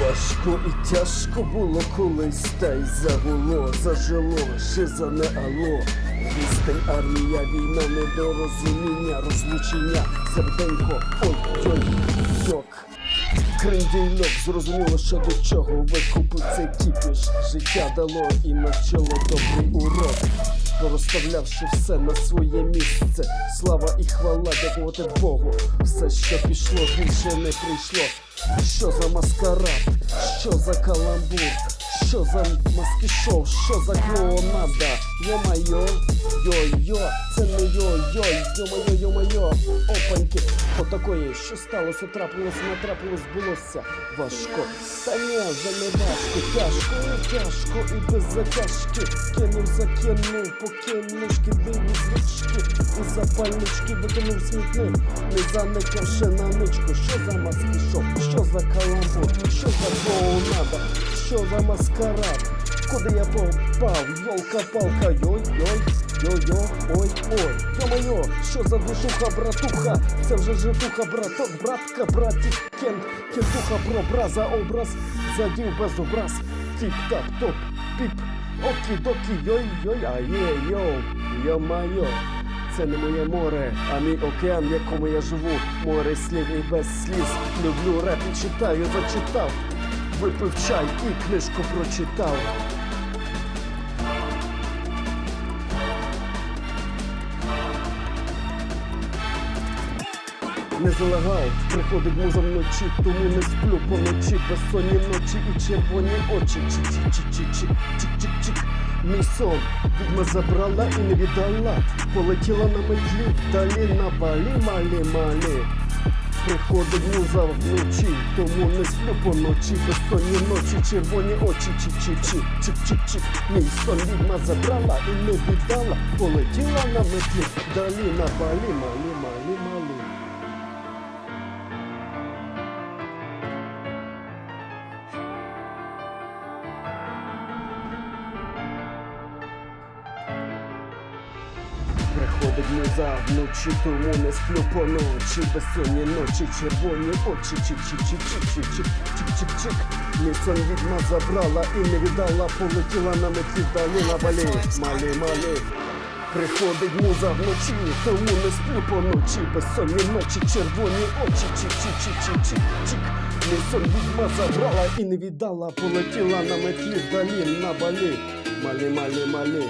Важко і тяжко було колись, та й загуло, зажило, шиза не ало. Відстань армія, війна, недорозуміння, розлучення, серденько, ой-ой, йок. Крендільок, зрозуміло, що до чого викупив цей кіпіш. Життя дало і навчило добрий урок. Порозставлявши все на своє місце, слава і хвала, дякувати Богу. Все, що пішло, більше не прийшло. Що за маскарад, що за каламбур, що за маски шоу, що за клоунада, йо-майо, йо-йо, це не йо-йо, йо-майо, йо-майо, опаньки, отакої, що сталося, трапилось, не трапилось, збулося. Важко. Та ні, вже не важко, тяжко тяжко, і без затяжки. Кинув, закинув, покинув шкідливі звички, і запальнички викинув смітник, не заникавши на ничку. Що за маски шоу, що за каламбур, що за клоунада, що за маскарад, куди я попав, йолка-палка, йой-йой, йо-йо, ой-ой, йо-моє, що за движуха, братуха, це вже житуха, браток, братка, братік, кент, кентуха, бро, за образ, задів без образ, тіп-тап, топ, піп, окі-докі, йой-йой, а є, йоу, йо-майо. Це не моє море, а мій океан, в якому я живу. Море слів і без сліз. Люблю реп і читаю, зачитав. Випив чай і книжку прочитав. Не залагав, приходить муза вночі, тому не сплю поночі, безсонні ночі і червоні очі. Чик-чик-чик-чик-чик-чик. Мій сон відьма забрала і не віддала. Полетіла на метлі, далі на балі, малі, малі. Приходить муза вночі, тому не сплю поночі, безсонні ночі, червоні очі, чі чі чі чик-чик-чик. Мій сон відьма забрала і не віддала. Полетіла на метлі, далі на балі, малі, малі, малі. Приходить муза вночі, тому не сплю поночі, безсонні ночі, червоні очі, чик-чик-чик-чик-чик-чик-чик-чик. Мій сон відьма забрала і не віддала, полетіла на меті далі на валі, малі, малі. Приходить муза вночі, тому не сплю поночі, безсонні ночі, червоні очі, чик-чик-чик-чик-чик-чик. Мій сон відьма забрала і не віддала, полетіла на метлі далі на балі, малі, малі, малі.